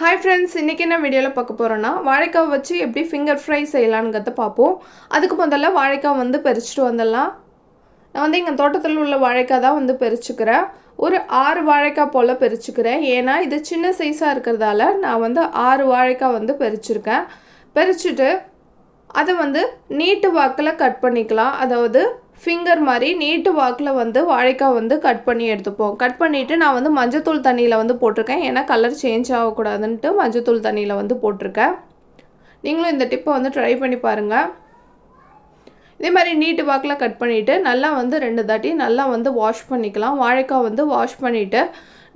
Hi friends இன்றைக்கி என்ன வீடியோவில் பார்க்க போகிறோன்னா வாழைக்காய் வச்சு எப்படி ஃபிங்கர் ஃப்ரை செய்யலாங்கிறத பார்ப்போம். அதுக்கு முதல்ல வாழைக்காய் வந்து பறிச்சுட்டு வந்துடலாம். நான் வந்து எங்கள் தோட்டத்தில் உள்ள வாழைக்காய் தான் வந்து பறிச்சுக்கிறேன். ஒரு ஆறு வாழைக்காய் போல் பறிச்சுக்கிறேன். ஏன்னா இது சின்ன சைஸாக இருக்கிறதால நான் வந்து ஆறு வாழைக்காய் வந்து பறிச்சிருக்கேன். பறிச்சுட்டு அதை வந்து நீட்டு வாக்கில் கட் பண்ணிக்கலாம். அதாவது ஃபிங்கர் மாதிரி நீட்டு வாக்கில் வந்து வாழைக்காய் வந்து கட் பண்ணி எடுத்துப்போம். கட் பண்ணிவிட்டு நான் வந்து மஞ்சத்தூள் தண்ணியில் வந்து போட்டிருக்கேன். ஏன்னா கலர் சேஞ்ச் ஆகக்கூடாதுன்ட்டு மஞ்சத்தூள் தண்ணியில் வந்து போட்டிருக்கேன். நீங்களும் இந்த டிப்பை வந்து ட்ரை பண்ணி பாருங்கள் இதே மாதிரி நீட்டு வாக்கில் கட் பண்ணிவிட்டு நல்லா வந்து ரெண்டு தாட்டி நல்லா வந்து வாஷ் பண்ணிக்கலாம். வாழைக்காய் வந்து வாஷ் பண்ணிவிட்டு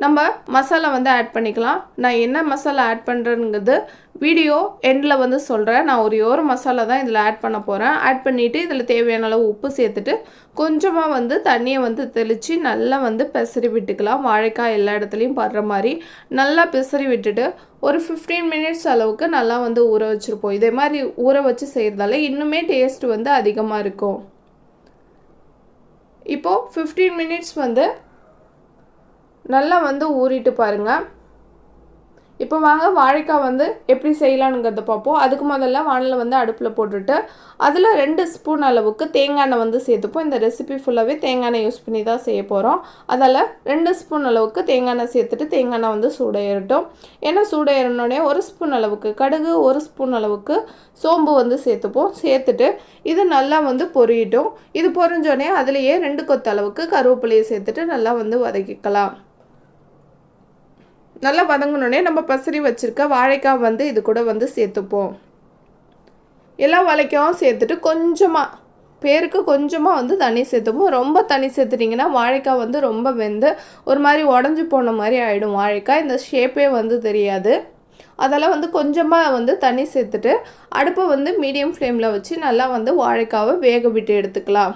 நம்ம மசாலா வந்து ஆட் பண்ணிக்கலாம். நான் என்ன மசாலா ஆட் பண்ணுறேங்கிறது வீடியோ எண்டில் வந்து சொல்கிறேன் நான் ஒரே ஒரு மசாலா தான் இதில் ஆட் பண்ண போகிறேன் ஆட் பண்ணிவிட்டு இதில் தேவையான அளவு உப்பு சேர்த்துட்டு கொஞ்சமாக வந்து தண்ணியை வந்து தெளித்து நல்லா வந்து பெசரி விட்டுக்கலாம். வாழைக்காய் எல்லா இடத்துலையும் படுற மாதிரி நல்லா பெசரி விட்டுட்டு ஒரு ஃபிஃப்டீன் மினிட்ஸ் அளவுக்கு நல்லா வந்து ஊற வச்சுருப்போம். இதே மாதிரி ஊற வச்சு செய்கிறதால இன்னுமே டேஸ்ட் வந்து அதிகமாக இருக்கும். இப்போது ஃபிஃப்டீன் மினிட்ஸ் வந்து நல்லா வந்து ஊறிட்டு பாருங்கள் இப்போ வாங்க வாழைக்காய் வந்து எப்படி செய்யலானுங்கிறத பார்ப்போம் அதுக்கு முதல்ல வானலை வந்து அடுப்பில் போட்டுட்டு அதில் ரெண்டு ஸ்பூன் அளவுக்கு தேங்காய் எண்ணெய் வந்து சேர்த்துப்போம். இந்த ரெசிபி ஃபுல்லாகவே தேங்காய் எண்ணெய் யூஸ் பண்ணி தான் செய்ய போகிறோம் அதில் ரெண்டு ஸ்பூன் அளவுக்கு தேங்காய் எண்ணெய் சேர்த்துட்டு தேங்காய் எண்ணெய் வந்து சூடையிறட்டும் ஏன்னா சூடையிறனோடனே ஒரு ஸ்பூன் அளவுக்கு கடுகு ஒரு ஸ்பூன் அளவுக்கு சோம்பு வந்து சேர்த்துப்போம். சேர்த்துட்டு இது நல்லா வந்து பொரியட்டும். இது பொரிஞ்சோடனே அதுலேயே ரெண்டு கொத்த அளவுக்கு கருவேப்பிலையை சேர்த்துட்டு நல்லா வந்து வதக்கிக்கலாம். நல்லா வதங்கினோடனே நம்ம பசரி வச்சுருக்க வாழைக்காய் வந்து இது கூட வந்து சேர்த்துப்போம். எல்லா வாழைக்காயும் சேர்த்துட்டு கொஞ்சமாக பேருக்கு கொஞ்சமாக வந்து தண்ணி சேர்த்துப்போம். ரொம்ப தண்ணி சேர்த்துட்டிங்கன்னா வாழைக்காய் வந்து ரொம்ப வெந்து ஒரு மாதிரி உடஞ்சி போன மாதிரி ஆகிடும் வாழைக்காய் இந்த ஷேப்பே வந்து தெரியாது. அதெல்லாம் வந்து கொஞ்சமாக வந்து தண்ணி சேர்த்துட்டு அடுப்பை வந்து மீடியம் ஃப்ளேமில் வச்சு நல்லா வந்து வாழைக்காவை வேக விட்டு எடுத்துக்கலாம்.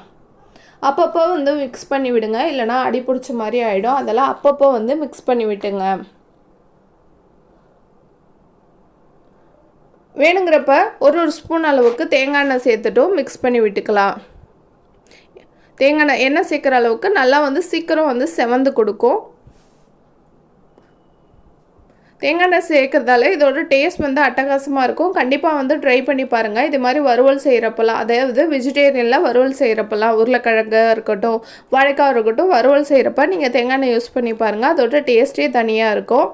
அப்பப்போ வந்து மிக்ஸ் பண்ணி விடுங்க. இல்லைனா அடி பிடிச்ச மாதிரி ஆகிடும் அதெல்லாம் அப்பப்போ வந்து மிக்ஸ் பண்ணி விட்டுங்க. வேணுங்கிறப்ப ஒரு ஒரு ஸ்பூன் அளவுக்கு தேங்காய் எண்ணெய் சேர்த்துட்டும் மிக்ஸ் பண்ணி விட்டுக்கலாம். தேங்காய் எண்ணெய் எண்ணெய் சேர்க்குற அளவுக்கு நல்லா வந்து சீக்கிரம் வந்து செவந்து கொடுக்கும். தேங்காய் எண்ணெய் சேர்க்குறதால இதோட டேஸ்ட் வந்து அட்டகாசமாக இருக்கும். கண்டிப்பாக வந்து ட்ரை பண்ணி பாருங்கள் இது மாதிரி வறுவல் செய்கிறப்பெல்லாம் அதாவது வெஜிடேரியனில் வறுவல் செய்கிறப்பெல்லாம் உருளைக்கிழங்கு இருக்கட்டும் வாழைக்காய் இருக்கட்டும் வறுவல் செய்கிறப்ப நீங்கள் தேங்காய் எண்ணெய் யூஸ் பண்ணி பாருங்கள் அதோட டேஸ்ட்டே தனியாக இருக்கும்.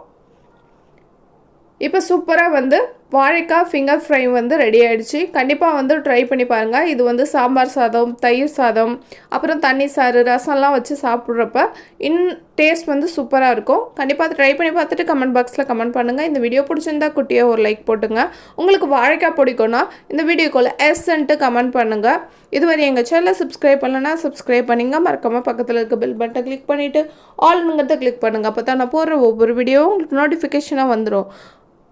இப்போ சூப்பராக வந்து வாழைக்காய் ஃபிங்கர் ஃப்ரை வந்து ரெடி ஆகிடுச்சு கண்டிப்பாக வந்து ட்ரை பண்ணி பாருங்கள் இது வந்து சாம்பார் சாதம் தயிர் சாதம் அப்புறம் தண்ணி சாறு ரசம்லாம் வச்சு சாப்பிட்றப்ப இன் டேஸ்ட் வந்து சூப்பராக இருக்கும். கண்டிப்பாக ட்ரை பண்ணி பார்த்துட்டு கமெண்ட் பாக்ஸில் கமெண்ட் பண்ணுங்கள் இந்த வீடியோ பிடிச்சிருந்தா குட்டியாக ஒரு லைக் போட்டுங்க. உங்களுக்கு வாழைக்காய் பிடிக்கும்னா இந்த வீடியோக்குள்ளே எஸ்ன்ட்டு கமெண்ட் பண்ணுங்கள் இதுவரை எங்கள் சேனலை சப்ஸ்கிரைப் பண்ணலன்னா சப்ஸ்கிரைப் பண்ணிங்க. மறக்காமல் பக்கத்தில் இருக்க பெல் பட்டனை கிளிக் பண்ணிவிட்டு ஆல்னுங்கிறத கிளிக் பண்ணுங்கள் அப்போ தான் நான் போடுற ஒவ்வொரு வீடியோவும் உங்களுக்கு நோட்டிஃபிகேஷனாக வந்துடும்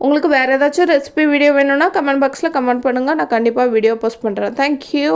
உங்களுக்கு வேறு ஏதாச்சும் ரெசிபி வீடியோ வேணும்னா கமெண்ட் பாக்ஸில் கமெண்ட் பண்ணுங்கள் நான் கண்டிப்பாக வீடியோ போஸ்ட் பண்ணுறேன் தேங்க்யூ